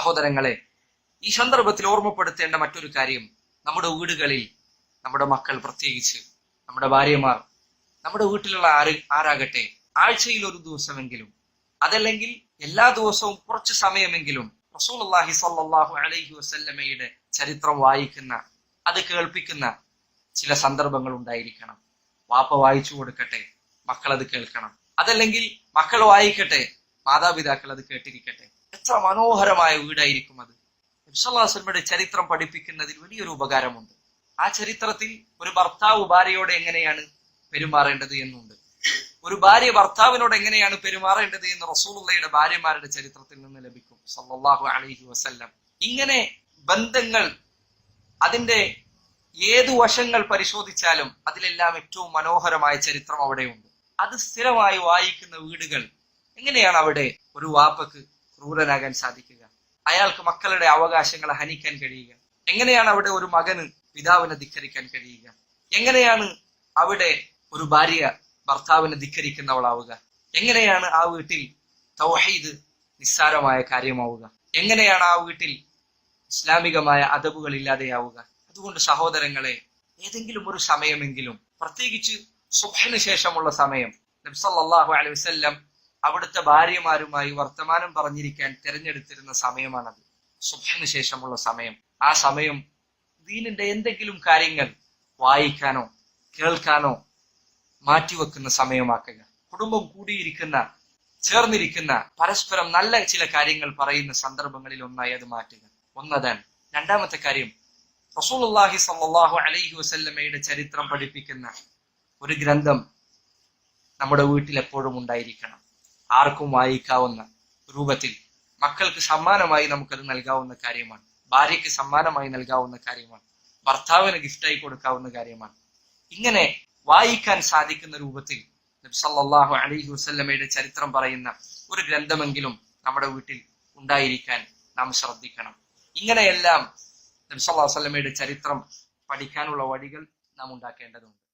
സഹോദരങ്ങളെ ഈ സന്ദർഭത്തിൽ ഓർമ്മപ്പെടുത്തേണ്ട മറ്റൊരു കാര്യം നമ്മുടെ വീടുകളിൽ നമ്മുടെ മക്കൾ പ്രത്യേകിച്ച് നമ്മുടെ ഭാര്യമാർ നമ്മുടെ വീട്ടിലുള്ള ആര് ആരാകട്ടെ ആഴ്ചയിൽ ഒരു ദിവസമെങ്കിലും അതല്ലെങ്കിൽ എല്ലാ ദിവസവും കുറച്ച് സമയമെങ്കിലും റസൂലുള്ളാഹി സ്വല്ലല്ലാഹു അലൈഹി വസല്ലമയുടെ ചരിത്രം വായിക്കുന്ന അത് കേൾപ്പിക്കുന്ന ചില സന്ദർഭങ്ങൾ ഉണ്ടായിരിക്കണം. വാപ്പ വായിച്ചു കൊടുക്കട്ടെ മക്കൾ അത് കേൾക്കണം. അതല്ലെങ്കിൽ മക്കൾ വായിക്കട്ടെ മാതാപിതാക്കൾ അത് കേട്ടിരിക്കട്ടെ. എത്ര മനോഹരമായ വീടായിരിക്കും അത്? നബിസല്ലാസ്ലമയുടെ ചരിത്രം പഠിപ്പിക്കുന്നതിൽ വലിയൊരു ഉപകാരമുണ്ട്. ആ ചരിത്രത്തിൽ ഒരു ഭർത്താവ് ഭാര്യയോട് എങ്ങനെയാണ് പെരുമാറേണ്ടത് എന്നുണ്ട്. ഒരു ഭാര്യ ഭർത്താവിനോട് എങ്ങനെയാണ് പെരുമാറേണ്ടത് എന്ന് റസൂലുള്ളയുടെ ഭാര്യമാരുടെ ചരിത്രത്തിൽ നിന്ന് ലഭിക്കും. സല്ലാഹു അലഹി വസല്ലം. ഇങ്ങനെ ബന്ധങ്ങൾ അതിന്റെ ഏതു വശങ്ങൾ പരിശോധിച്ചാലും അതിലെല്ലാം ഏറ്റവും മനോഹരമായ ചരിത്രം അവിടെയുണ്ട്. അത് സ്ഥിരമായി വായിക്കുന്ന വീടുകൾ എങ്ങനെയാണ് അവിടെ ഒരു വാപ്പക്ക് ക്രൂരനാകാൻ സാധിക്കുക. അയാൾക്ക് മക്കളുടെ അവകാശങ്ങളെ ഹനിക്കാൻ കഴിയുക. എങ്ങനെയാണ് അവിടെ ഒരു മകന് പിതാവിനെ ധിക്കരിക്കാൻ കഴിയുക? എങ്ങനെയാണ് അവിടെ ഒരു ഭാര്യ ഭർത്താവിനെ ധിക്കരിക്കുന്നവളാവുക? എങ്ങനെയാണ് ആ വീട്ടിൽ തൗഹീദ് നിസ്സാരമായ കാര്യമാവുക? എങ്ങനെയാണ് ആ വീട്ടിൽ ഇസ്ലാമികമായ അതവുകൾ ഇല്ലാതെയാവുക? അതുകൊണ്ട് സഹോദരങ്ങളെ ഏതെങ്കിലും ഒരു സമയമെങ്കിലും പ്രത്യേകിച്ച് സുബഹിന് ശേഷമുള്ള സമയം നബ്സല്ലാഹു അലൈഹി വസല്ലം അവിടുത്തെ ഭാര്യമാരുമായി വർത്തമാനം പറഞ്ഞിരിക്കാൻ തിരഞ്ഞെടുത്തിരുന്ന സമയമാണത്. സുബഹിന് ശേഷമുള്ള സമയം. ആ സമയം ദീനിന്റെ എന്തെങ്കിലും കാര്യങ്ങൾ വായിക്കാനോ കേൾക്കാനോ മാറ്റിവെക്കുന്ന സമയമാക്കുക. കുടുംബം കൂടിയിരിക്കുന്ന ചേർന്നിരിക്കുന്ന പരസ്പരം നല്ല ചില കാര്യങ്ങൾ പറയുന്ന സന്ദർഭങ്ങളിൽ ഒന്നായി അത് മാറ്റുക. ഒന്നതാണ്. രണ്ടാമത്തെ കാര്യം റസൂലുള്ളാഹി സ്വല്ലല്ലാഹു അലൈഹി വസല്ലമയുടെ ചരിത്രം പഠിപ്പിക്കുന്ന ഒരു ഗ്രന്ഥം നമ്മുടെ വീട്ടിൽ എപ്പോഴും ഉണ്ടായിരിക്കണം. ആർക്കും വായിക്കാവുന്ന രൂപത്തിൽ മക്കൾക്ക് സമ്മാനമായി നമുക്കത് നൽകാവുന്ന കാര്യമാണ്. ഭാര്യയ്ക്ക് സമ്മാനമായി നൽകാവുന്ന കാര്യമാണ്. ഭർത്താവിന് ഗിഫ്റ്റായി കൊടുക്കാവുന്ന കാര്യമാണ്. ഇങ്ങനെ വായിക്കാൻ സാധിക്കുന്ന രൂപത്തിൽ നബി സല്ലല്ലാഹു അലൈഹി വസല്ലമയുടെ ചരിത്രം പറയുന്ന ഒരു ഗ്രന്ഥമെങ്കിലും നമ്മുടെ വീട്ടിൽ ഉണ്ടായിരിക്കാൻ നാം ശ്രദ്ധിക്കണം. ഇങ്ങനെയെല്ലാം നബി വസ്ലമയുടെ ചരിത്രം പഠിക്കാനുള്ള വഴികൾ നാം ഉണ്ടാക്കേണ്ടതുണ്ട്.